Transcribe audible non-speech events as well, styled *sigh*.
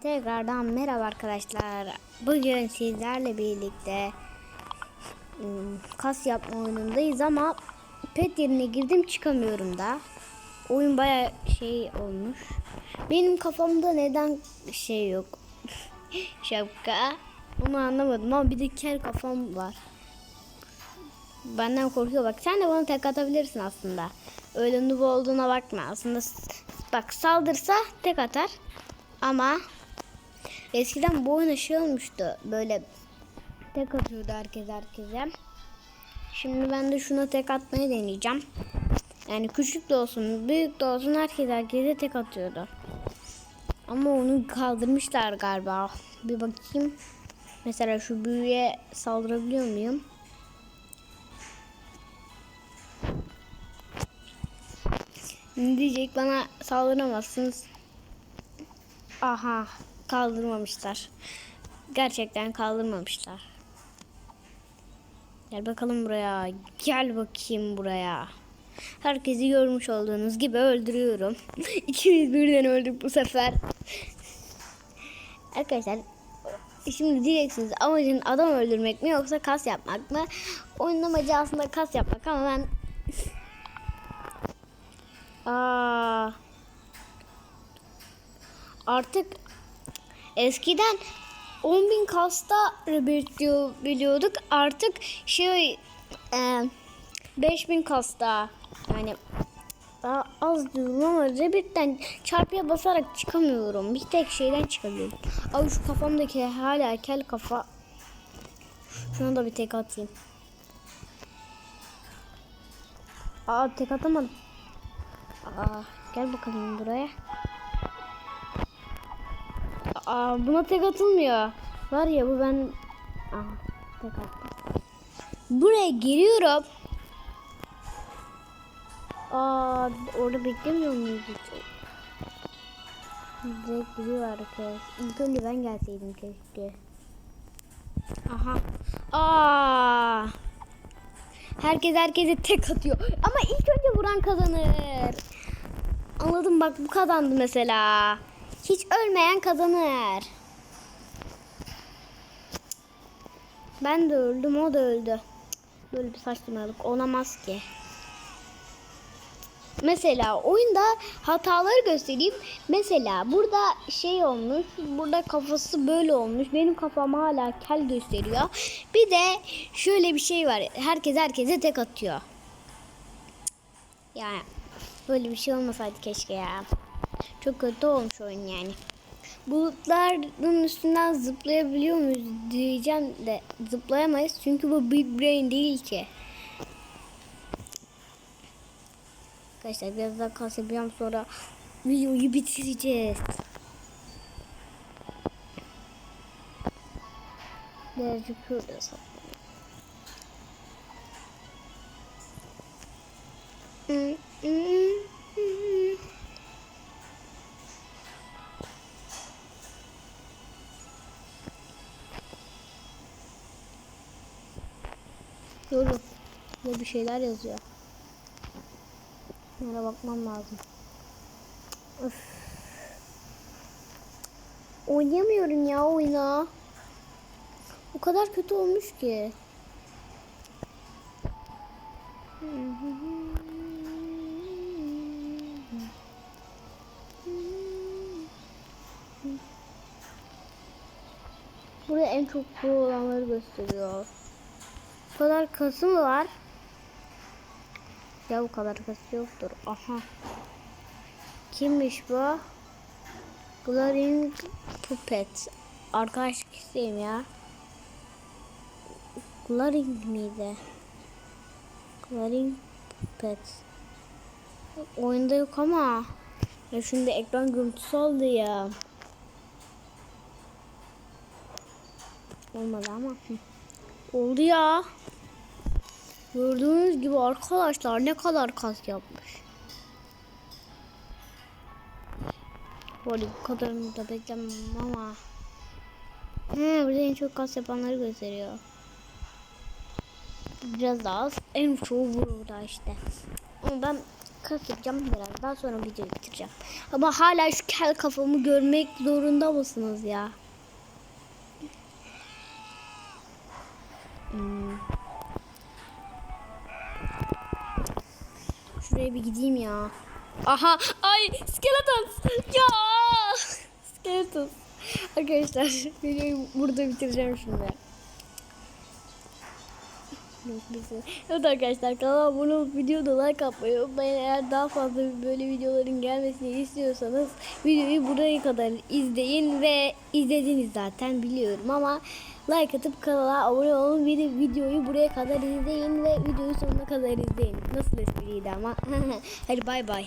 Tekrardan merhaba arkadaşlar. Bugün sizlerle birlikte ım, kas yapma oyunundayız ama pet yerine girdim çıkamıyorum da. Oyun baya şey olmuş. Benim kafamda neden şey yok? *laughs* Şapka. Onu anlamadım ama bir de kel kafam var. Benden korkuyor bak. Sen de bana tek atabilirsin aslında. Öyle noob olduğuna bakma. Aslında bak saldırsa tek atar. Ama eskiden bu oyun şey olmuştu. Böyle tek atıyordu herkes herkese. Şimdi ben de şuna tek atmayı deneyeceğim. Yani küçük de olsun, büyük de olsun herkes herkese tek atıyordu. Ama onu kaldırmışlar galiba. Bir bakayım. Mesela şu büyüye saldırabiliyor muyum? Ne diyecek bana saldıramazsınız. Aha kaldırmamışlar. Gerçekten kaldırmamışlar. Gel bakalım buraya. Gel bakayım buraya. Herkesi görmüş olduğunuz gibi öldürüyorum. *laughs* İkimiz birden öldük bu sefer. Arkadaşlar şimdi diyeceksiniz amacın adam öldürmek mi yoksa kas yapmak mı? Oyunun amacı aslında kas yapmak ama ben *laughs* Aa, artık eskiden 10.000 kasta bekliyor biliyorduk. Artık şey e, 5000 kasta yani daha az diyorum ama Rabbit'ten çarpıya basarak çıkamıyorum. Bir tek şeyden çıkabiliyorum. Abi şu kafamdaki hala kel kafa. Şuna da bir tek atayım. Aa tek atamadım. Aa, gel bakalım buraya. Aa, buna tek atılmıyor. Var ya bu ben... Aha, tek attım. Buraya giriyorum. Aa, orada beklemiyor muyuz hiç? Direkt giriyor herkes. İlk önce ben gelseydim keşke. Aha. Aa. Herkes herkese tek atıyor. Ama ilk önce vuran kazanır. Anladım bak bu kazandı mesela. Hiç ölmeyen kazanır. Ben de öldüm o da öldü. Böyle bir saçmalık olamaz ki. Mesela oyunda hataları göstereyim. Mesela burada şey olmuş. Burada kafası böyle olmuş. Benim kafam hala kel gösteriyor. Bir de şöyle bir şey var. Herkes herkese tek atıyor. Yani böyle bir şey olmasaydı keşke ya. Çok kötü olmuş oyun yani. Bulutların üstünden zıplayabiliyor muyuz diyeceğim de zıplayamayız. Çünkü bu Big Brain değil ki. Arkadaşlar biraz daha kas yapacağım sonra videoyu bitireceğiz. Birazcık şurada saklayayım. Yorum. Burada bir şeyler yazıyor. Bunlara bakmam lazım. Öf. Oynayamıyorum ya oyuna. O kadar kötü olmuş ki. Burada en çok pro olanları gösteriyor. Kadar kası mı var? Ya bu kadar kası yoktur. Aha. Kimmiş bu? Glaring Puppet. Arkadaşlık isteyeyim ya. Glaring miydi? Glaring Puppet. Oyunda yok ama. Ya şimdi ekran görüntüsü oldu ya. Olmadı ama. Hı. Oldu ya. Gördüğünüz gibi arkadaşlar ne kadar kas yapmış. Böyle bu kadarını da beklemem ama. He burada en çok kas yapanları gösteriyor. Biraz daha az. En çoğu burada işte. Ama ben kalk yapacağım biraz daha sonra video bitireceğim. Ama hala şu kel kafamı görmek zorunda mısınız ya? Şuraya bir gideyim ya. Aha ay skeleton ya skeleton. Arkadaşlar *laughs* videoyu burada bitireceğim şimdi. Evet arkadaşlar kanala abone olup videoda like atmayı unutmayın. Eğer daha fazla böyle videoların gelmesini istiyorsanız videoyu buraya kadar izleyin ve izlediniz zaten biliyorum ama like atıp kanala abone olun de videoyu buraya kadar izleyin ve videoyu sonuna kadar izleyin. Nasıl espriydi ama. *laughs* Hadi bay bay.